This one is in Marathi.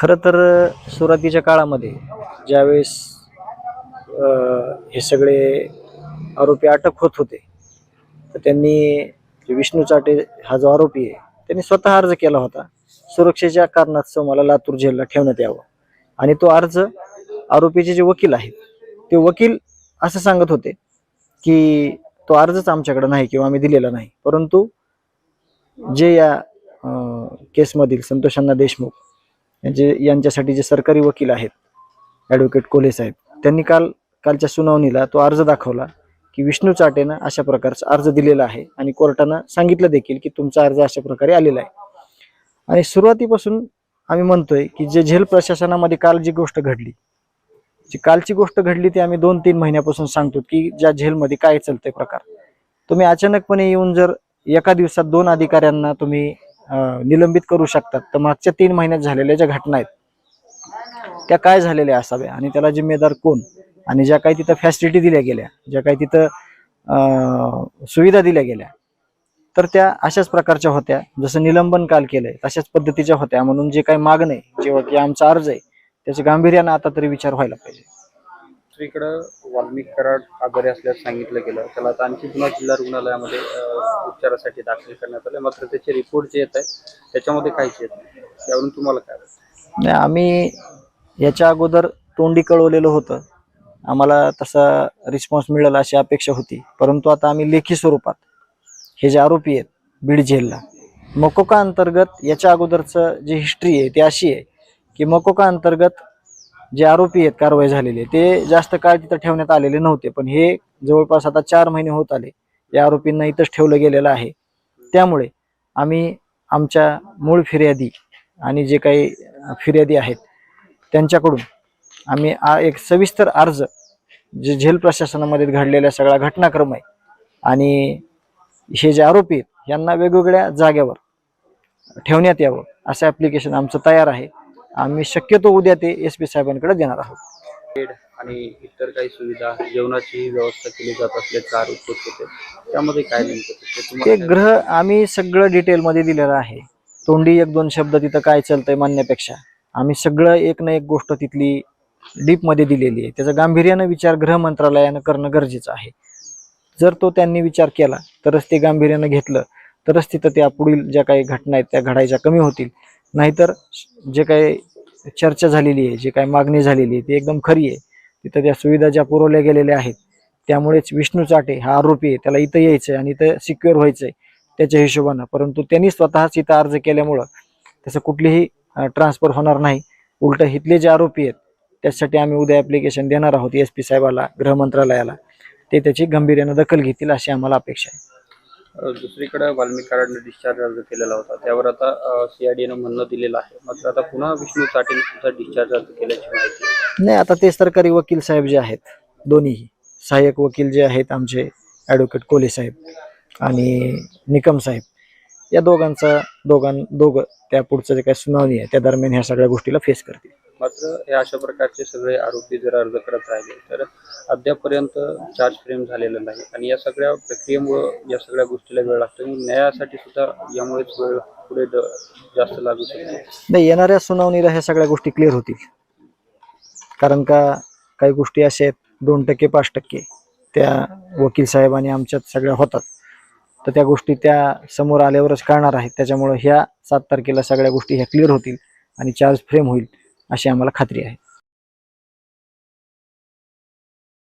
खरं तर सुरुवातीच्या काळामध्ये ज्यावेळेस हे सगळे आरोपी अटक होत होते तर त्यांनी विष्णू चाटे हा जो आरोपी आहे त्यांनी स्वतः अर्ज केला होता. सुरक्षेच्या कारणास्तव मला लातूर जेलला ठेवण्यात यावं. आणि तो अर्ज आरोपीचे जे वकील आहेत ते वकील असं सांगत होते की तो अर्जच आमच्याकडे नाही किंवा आम्ही दिलेला नाही. परंतु जे या केसमधील संतोषांना देशमुख यांचे यांच्यासाठी जे सरकारी वकील आहेत ॲडव्होकेट कोले साहेब त्यांनी काल कालच्या सुनावणीला तो अर्ज दाखवला की विष्णू चाटेनं अशा प्रकारचा अर्ज दिलेला आहे आणि कोर्टानं सांगितलं देखील की तुमचा अर्ज अशा प्रकारे आलेला आहे. आणि सुरुवातीपासून आम्ही म्हणतोय की जे झेल प्रशासनामध्ये काल जी गोष्ट घडली जी कालची गोष्ट घडली ती आम्ही दोन तीन महिन्यापासून सांगतो की ज्या झेलमध्ये काय चालतंय प्रकार. तुम्ही अचानकपणे येऊन जर एका दिवसात दोन अधिकाऱ्यांना तुम्ही निलंबित करू शकतात. तर मागच्या तीन महिन्यात झालेल्या ज्या घटना आहेत त्या काय झालेल्या असाव्या? आणि त्याला जिम्मेदार कोण? आणि ज्या काही तिथं फॅसिलिटी दिल्या गेल्या ज्या काही तिथं सुविधा दिल्या गेल्या तर त्या अशाच प्रकारच्या होत्या. जसं निलंबन काल केलंय तशाच पद्धतीच्या होत्या. म्हणून जे काही मागणं आहे जेव्हा की आमचा अर्ज आहे त्याचे गांभीर्यानं आता तरी विचार व्हायला पाहिजे. दुसरीकडं वाल्मिक कराड आजारी असल्याचं सांगितलं गेलं. त्याला आता आणखी पुन्हा जिल्हा रुग्णालयामध्ये उपचारासाठी दाखल करण्यात आले मात्र त्याचे रिपोर्ट जे येत आहेत त्याच्यामध्ये काहीच येत नाही. त्यावरून तुम्हाला काय नाही आम्ही याच्या अगोदर तोंडी कळवलेलं होतं. आम्हाला तसा रिस्पॉन्स मिळेल अशी अपेक्षा होती. परंतु आता आम्ही लेखी स्वरूपात हे जे आरोपी आहेत बीड जेलला मकोका अंतर्गत याच्या अगोदरचं जी हिस्ट्री आहे ती अशी आहे की मकोका अंतर्गत जे आरोपी आहेत कारवाई झालेली ते जास्त काळ तिथं ठेवण्यात आलेले नव्हते पण हे जवळपास आता चार महिने होत आले. या आरोपींना इथंच ठेवलं गेलेलं आहे. त्यामुळे आम्ही आमच्या मूळ फिर्यादी आणि जे काही फिर्यादी आहेत त्यांच्याकडून आम्ही आ- एक सविस्तर अर्ज जे झेल प्रशासनामध्ये घडलेल्या सगळा घटनाक्रम आहे आणि हे जे आरोपी आहेत यांना वेगवेगळ्या जागेवर ठेवण्यात यावं असं ॲप्लिकेशन आमचं तयार आहे. आम्ही शक्यतो उद्या ते एस पी साहेबांकडे देणार आहोत. बेड आणि इतर काही सुविधा जेवणाची व्यवस्था केली जात असल्याचे आरोप होत होते. त्यामध्ये काय नेमकं ते ते तुम्हाला काय ग्रह आम्ही सगळं डिटेलमध्ये दिलेलं आहे. तोंडी एक दोन शब्द तिथं काय चालतंय म्हणण्यापेक्षा आम्ही सगळं एक ना एक गोष्ट तिथली डीपमध्ये दिलेली आहे. त्याचा गांभीर्यानं विचार गृह मंत्रालयानं करणं गरजेचं आहे. जर तो त्यांनी विचार केला तरच ते गांभीर्यानं घेतलं तरच तिथं त्या पुढील ज्या काही घटना आहेत त्या घडायच्या कमी होतील. नाहीतर जे काही चर्चा झालेली आहे जे काही मागणी झालेली आहे ती एकदम खरी आहे. तिथं त्या सुविधा ज्या पुरवल्या गेलेल्या आहेत त्यामुळेच विष्णू चाटे हा आरोपी आहे. त्याला इथं यायचंय आणि इथं सिक्युअर व्हायचंय त्याच्या हिशोबानं. परंतु त्यांनी स्वतःच इथं अर्ज केल्यामुळं त्याचं कुठलीही ट्रान्सफर होणार नाही. उलट इथले जे आरोपी आहेत त्यासाठी आम्ही उद्या ॲप्लिकेशन देणार आहोत एस पी साहेबाला गृहमंत्रालयाला ते त्याची गंभीर्यानं दखल घेतील अशी आम्हाला अपेक्षा आहे. दुसरीकडे वाल्मिक डिस्चार्ज अर्ज केलेला होता. त्यावर आता सीआयडीनं म्हणणं दिलेलं आहे. मात्र आता पुन्हा विष्णू चाटेने सुद्धा डिस्चार्ज अर्ज केल्याची माहिती नाही आता ते सरकारी वकील साहेब जे आहेत दोन्हीही. सहाय्यक वकील जे आहेत आमचे ॲडव्होकेट कोले साहेब आणि निकम साहेब. या दोघांचा दोघां दोघं त्या पुढचं जे काही सुनावणी आहे त्या दरम्यान ह्या सगळ्या गोष्टीला फेस करतील. मात्र हे अशा प्रकारचे सगळे आरोपी जर अर्ज करत राहिले तर अद्यापपर्यंत चार्ज फ्रेम झालेलं नाही. आणि या सगळ्या प्रक्रियेमुळं या सगळ्या गोष्टीला वेळ लागतो आणि न्यायासाठी सुद्धा यामुळेच वेळ पुढे जास्त लागू शकतो. नाही येणाऱ्या सुनावणीला ह्या सगळ्या गोष्टी क्लिअर होतील. कारण का काही गोष्टी अशा आहेत दोन टक्के पाच टक्के त्या वकील साहेबांनी आमच्यात सगळ्या होतात. तर त्या गोष्टी त्या समोर आल्यावरच कळणार आहेत. त्याच्यामुळं ह्या सात तारखेला सगळ्या गोष्टी ह्या क्लिअर होतील आणि चार्ज फ्रेम होईल. अशी आम्हाला खात्री आहे.